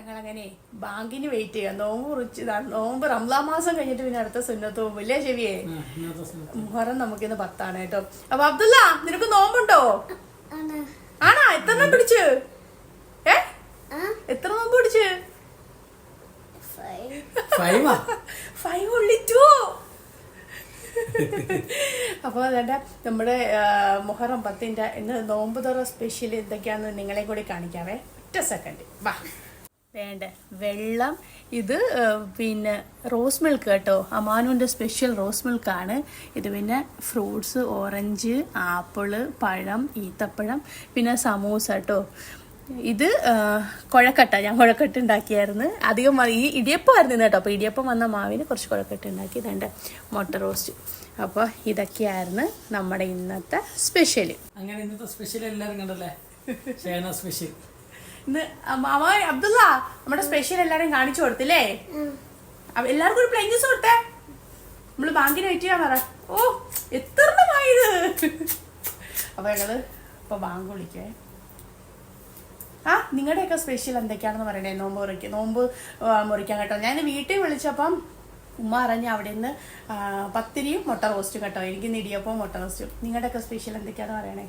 ഞങ്ങളങ്ങനെ ബാങ്കിന് വെയിറ്റ് ചെയ്യാം. നോമ്പ് കുറിച്ച് നോമ്പ് റംസാൻ മാസം കഴിഞ്ഞിട്ട് പിന്നെ അടുത്ത സുന്നത്ത് ഇല്ലേ ചെവിയെ? മുഹറം നമുക്ക് ഇന്ന് മുഹറം നമുക്കിന്ന് പത്താണ് കേട്ടോ. അപ്പൊ അബ്ദുല്ല നിനക്ക് നോമ്പുണ്ടോ? ആണാ. എത്ര നോമ്പ് പിടിച്ച്? ഏ? എത്ര നോമ്പ് പിടിച്ച്? അപ്പൊ ഫൈവ് two. അപ്പോൾ അതേണ്ട നമ്മുടെ മുഹറം പത്തിന്റെ ഇന്ന് നോമ്പ് തുറ സ്പെഷ്യൽ എന്തൊക്കെയാന്ന് നിങ്ങളെ കൂടി കാണിക്കാവേ. ഒറ്റ സെക്കൻഡ് വാ. വേണ്ട. വെള്ളം ഇത് പിന്നെ റോസ് മിൽക്ക് കേട്ടോ. അമാനുവിന്റെ സ്പെഷ്യൽ റോസ് മിൽക്കാണ്. ഇത് പിന്നെ ഫ്രൂട്ട്സ് ഓറഞ്ച് ആപ്പിൾ പഴം ഈത്തപ്പഴം പിന്നെ സമൂസ കേട്ടോ. ഇത് കുഴക്കട്ട. ഞാൻ കുഴക്കട്ട ഉണ്ടാക്കിയായിരുന്നു. അധികം ഈ ഇടിയപ്പം ആയിരുന്നു കേട്ടോ. അപ്പോൾ ഇടിയപ്പം വന്ന മാവിന് കുറച്ച് കുഴക്കട്ട ഉണ്ടാക്കി. ഇതുണ്ട് മുട്ട റോസ്റ്റ്. അപ്പോൾ ഇതൊക്കെയായിരുന്നു നമ്മുടെ ഇന്നത്തെ സ്പെഷ്യൽ അങ്ങനെ ഇന്നത്തെ സ്പെഷ്യൽ എല്ലാവരും കണ്ടല്ലേ? സ്പെഷ്യൽ. ഇന്ന് അബ്ദുള്ള നമ്മുടെ സ്പെഷ്യൽ എല്ലാരും കാണിച്ചു കൊടുത്തില്ലേ? എല്ലാവർക്കും ഒരു പ്ലെയിൻ ജ്യൂസ് കൊടുത്തേ. നമ്മൾ ബാങ്കിന് വെയിറ്റ് ചെയ്യാൻ പറ ഓ എത്ര അപ്പൊ ഞങ്ങൾ ഇപ്പൊ ബാങ്ക് വിളിക്കേ. ആ നിങ്ങളുടെയൊക്കെ സ്പെഷ്യൽ എന്തൊക്കെയാണെന്ന് പറയണേ? നോമ്പ് മുറിക്ക നോമ്പ് മുറിക്കാൻ കേട്ടോ. ഞാൻ വീട്ടിൽ വിളിച്ചപ്പം ഉമ്മ അറിഞ്ഞ അവിടെ നിന്ന് പത്തിരിയും മുട്ട റോസ്റ്റും കേട്ടോ. എനിക്ക് ഇടിയപ്പവും മുട്ട റോസ്റ്റും നിങ്ങളുടെയൊക്കെ സ്പെഷ്യൽ എന്തൊക്കെയാണെന്ന് പറയണേ?